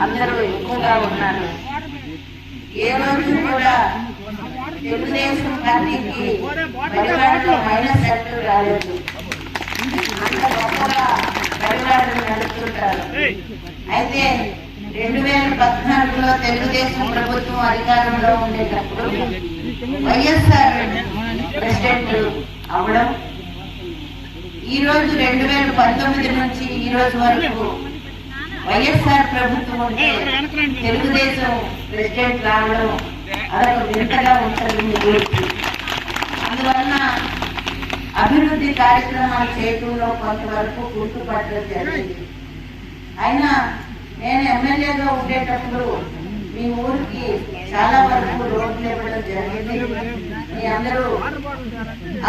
అందరూ ఎక్కువగా ఉన్నారు ఏ రోజు కూడా తెలుగుదేశం పార్టీకి పరివారంలో మైనస్ అంటూ రాలేదు అంత గొప్పగా పరివారం నడుపుతుంటారు అయితే రెండు వేల పద్నాలుగులో తెలుగుదేశం ప్రభుత్వం అధికారంలో ఉండేటప్పుడు వైఎస్ఆర్ ప్రెసిడెంట్ అవడం ఈ రోజు రెండు వేల పంతొమ్మిది నుంచి ఈ రోజు వరకు వైఎస్ఆర్ ప్రభుత్వం ఉంటే తెలుగుదేశం ప్రెసిడెంట్ రావడం అదొక వింతగా ఉంటుంది అందువలన అభివృద్ధి కార్యక్రమాలు చేయటంలో కొంతవరకు గుర్తుపట్టడం జరిగింది. అయినా నేను ఎమ్మెల్యేగా ఉండేటప్పుడు మీ ఊరికి చాలా వరకు రోడ్లు ఇవ్వడం జరిగింది. మీ అందరూ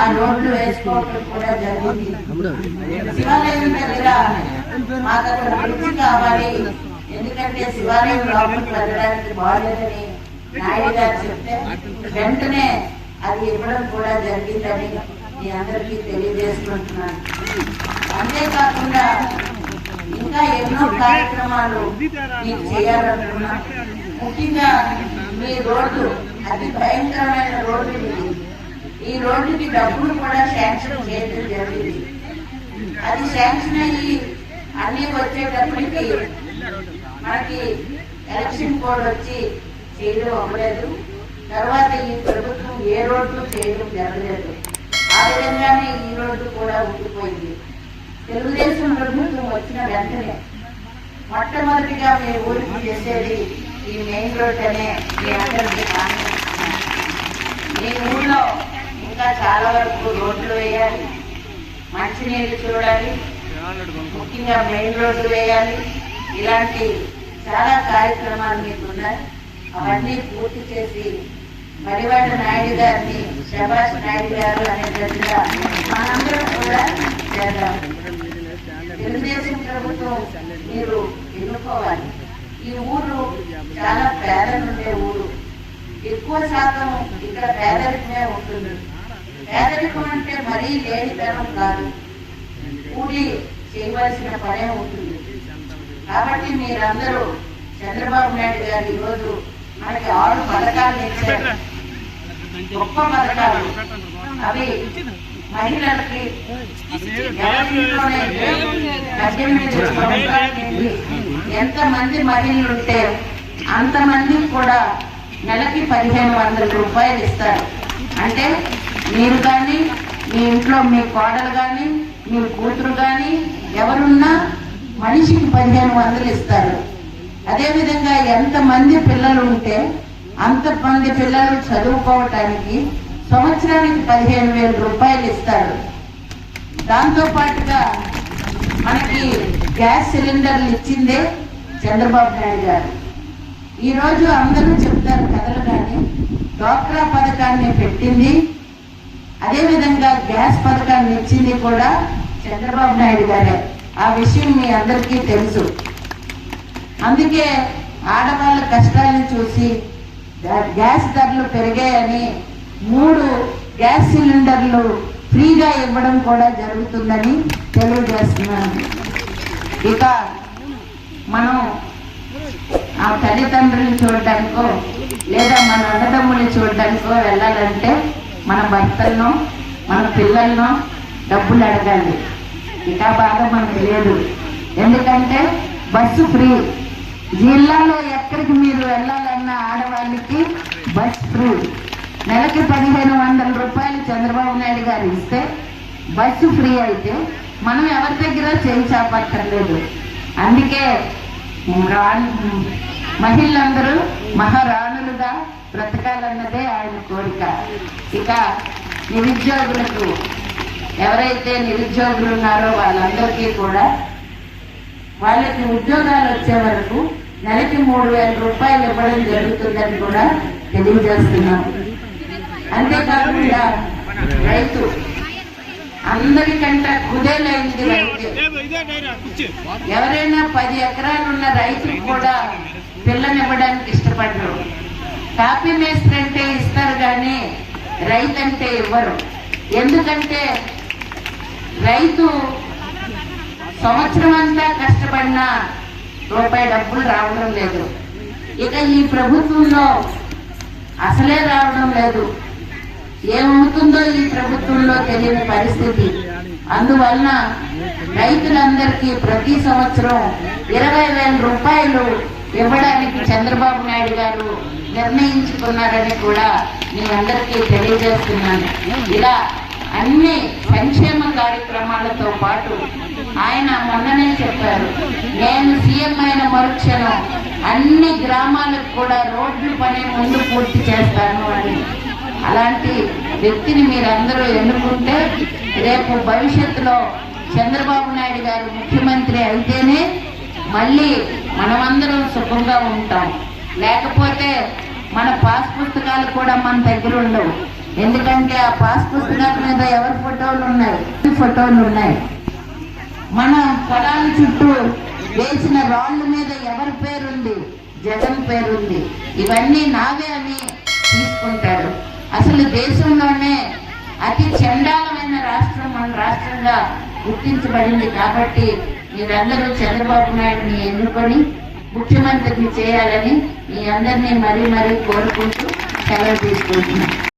ఆ రోడ్లు వేసుకోవడం కూడా జరిగింది. శివాలయం దగ్గర మాకు అక్కడ బ్రిడ్జ్ కావాలి. ఎందుకంటే శివాలయం లోపలికి వెళ్ళడానికి బాగలేదని నాయుడు గారు చెప్తే వెంటనే అది ఇవ్వడం కూడా జరిగిందని మీ అందరికీ తెలియజేసుకుంటున్నాను. అంతేకాకుండా ఇంకా ఎన్నో కార్యక్రమాలు మీకు చేయాలనుకున్నా. ముఖ్యంగా మీ రోడ్డు అతి భయంకరమైన రోడ్డు ఇది. ఈ రోడ్డుకి డబ్బులు కూడా శాంక్షన్ చేయడం జరిగింది. అది శాంక్షన్ అయ్యి అన్ని వచ్చేటప్పటికి మనకి ఎలక్షన్ కోడ్ వచ్చి చేయడం అవ్వలేదు. తర్వాత ఈ ప్రభుత్వం ఏ రోడ్లు చేయడం జరగలేదు. ఆ విధంగానే ఈ రోడ్డు కూడా ఉండిపోయింది. తెలుగుదేశం ప్రభుత్వం వచ్చిన వెంటనే మొట్టమొదటిగా మీ ఊరికి చేసేది ఈ మెయిన్ రోడ్ అనే మీ అందరికీ మీ ఊళ్ళో ఇంకా చాలా వరకు రోడ్లు వేయాలి. మంచినీళ్ళు చూడాలి. ముఖ్యంగా మెయిన్ రోడ్లు వేయాలి. ఇలాంటి చాలా కార్యక్రమాలు మీకు ఉన్నాయి. అవన్నీ పూర్తి చేసి మరివాడ నాయుడు గారిని శభాష్ నాయుడు గారు అనేటట్టుగా మనందరం కూడా చేద్దాం. తెలుగుదేశం ప్రభుత్వం మీరు ఎన్నుకోవాలి. ఈ ఊరు చాలా పేదలుండే ఊరు. ఎక్కువ శాతం ఇక్కడ పేదరికమే ఉంటుంది. పేదరికం అంటే మరీ లేనితనం కాదు. కూడి చేయవలసిన పనే ఉంటుంది. కాబట్టి మీరందరూ చంద్రబాబు నాయుడు గారు ఈరోజు మనకి ఆరు పథకాలు ఇచ్చారు. గొప్ప పథకాలు. అవి మహిళలకి పద్దెనిమిది ఎంతమంది మహిళలు ఉంటే కూడా నెలకి పదిహేను వందల రూపాయలు ఇస్తారు. అంటే మీరు కానీ మీ ఇంట్లో మీ కోడలు కానీ మీ కూతురు కానీ ఎవరున్నా మనిషికి పదిహేను వందలు ఇస్తారు. అదేవిధంగా ఎంతమంది పిల్లలు ఉంటే అంతమంది పిల్లలు చదువుకోవటానికి సంవత్సరానికి పదిహేను వేల రూపాయలు ఇస్తారు. దాంతో పాటుగా మనకి గ్యాస్ సిలిండర్లు ఇచ్చిందే చంద్రబాబు నాయుడు గారు. ఈరోజు అందరూ చెప్తారు కథలు కానీ డ్వాక్రా పథకాన్ని పెట్టింది అదేవిధంగా గ్యాస్ పథకాన్ని ఇచ్చింది కూడా చంద్రబాబు నాయుడు గారే. ఆ విషయం మీ అందరికీ తెలుసు. అందుకే ఆడవాళ్ళ కష్టాలను చూసి గ్యాస్ ధరలు పెరిగాయని మూడు గ్యాస్ సిలిండర్లు ఫ్రీగా ఇవ్వడం కూడా జరుగుతుందని తెలియజేస్తున్నాను. ఇక మనం ఆ తల్లిదండ్రులను చూడడానికో లేదా మన అన్నదమ్ముల్ని చూడడానికో వెళ్ళాలంటే మన భర్తలను మన పిల్లలను డబ్బులు అడగాలి. ఇక బాగా మనకు లేదు. ఎందుకంటే బస్సు ఫ్రీ. జిల్లాలో ఎక్కడికి మీరు వెళ్ళాలన్న ఆడవాళ్ళకి బస్ ఫ్రీ. నెలకి పదిహేను వందల రూపాయలు చంద్రబాబు నాయుడు గారు ఇస్తే బస్సు ఫ్రీ అయితే మనం ఎవరి దగ్గర చేయి చేపట్టలేదు అందుకే మహిళలందరూ మహారాణులుగా బ్రతకాలన్నదే ఆయన కోరిక. ఇక నిరుద్యోగులకు ఎవరైతే నిరుద్యోగులు ఉన్నారో వాళ్ళందరికీ కూడా వాళ్ళకి ఉద్యోగాలు వచ్చే వరకు నెలకి మూడు వేల రూపాయలు ఇవ్వడం జరుగుతుందని కూడా తెలియజేస్తున్నాం. అంతేకాకుండా రైతు అందరికంటే కుదేలైంది ఎవరైనా పది ఎకరాలు ఉన్న రైతులు కూడా పిల్లనివ్వడానికి ఇష్టపడరు. కాపీ మేస్త్రి అంటే ఇస్తారు కానీ రైతు అంటే ఇవ్వరు. ఎందుకంటే రైతు సంవత్సరం అంతా కష్టపడినా రూపాయి డబ్బులు రావడం లేదు. ఇక ఈ ప్రభుత్వంలో అసలే రావడం లేదు. ఏమవుతుందో ఈ ప్రభుత్వంలో తెలియని పరిస్థితి. అందువలన రైతులందరికీ ప్రతి సంవత్సరం ఇరవై వేల రూపాయలు ఇవ్వడానికి చంద్రబాబు నాయుడు గారు నిర్ణయించుకున్నారని కూడా మీ అందరికీ తెలియజేస్తున్నాను. ఇలా అన్ని సంక్షేమ కార్యక్రమాలతో పాటు ఆయన మొన్ననే చెప్పారు నేను సీఎం అయిన మరుక్షణం అన్ని గ్రామాలకు కూడా రోడ్లు పని ముందు పూర్తి చేస్తాను అని. అలాంటి వ్యక్తిని మీరందరూ ఎన్నుకుంటే రేపు భవిష్యత్తులో చంద్రబాబు నాయుడు గారు ముఖ్యమంత్రి అయితేనే మళ్ళీ మనమందరం సుఖంగా ఉంటాం. లేకపోతే మన పాస్ పుస్తకాలు కూడా మన దగ్గర ఉండవు. ఎందుకంటే ఆ పాస్ పుస్తకాల మీద ఎవరి ఫోటోలు ఉన్నాయి? ఫోటోలు ఉన్నాయి? మన పొలాల చుట్టూ వేసిన రాళ్ళ మీద ఎవరి పేరుంది? జగన్ పేరుంది. ఇవన్నీ నావే అని తీసుకుంటాడు అసలు దేశంలోనే అతి చండాలమైన రాష్ట్రం మన రాష్ట్రంగా గుర్తించబడింది కాబట్టి మీరందరూ చంద్రబాబు నాయుడిని ఎన్నుకొని ముఖ్యమంత్రిని చేయాలని మీ అందరినీ మరీ మరీ కోరుకుంటూ సెలవు తీసుకుంటున్నాను.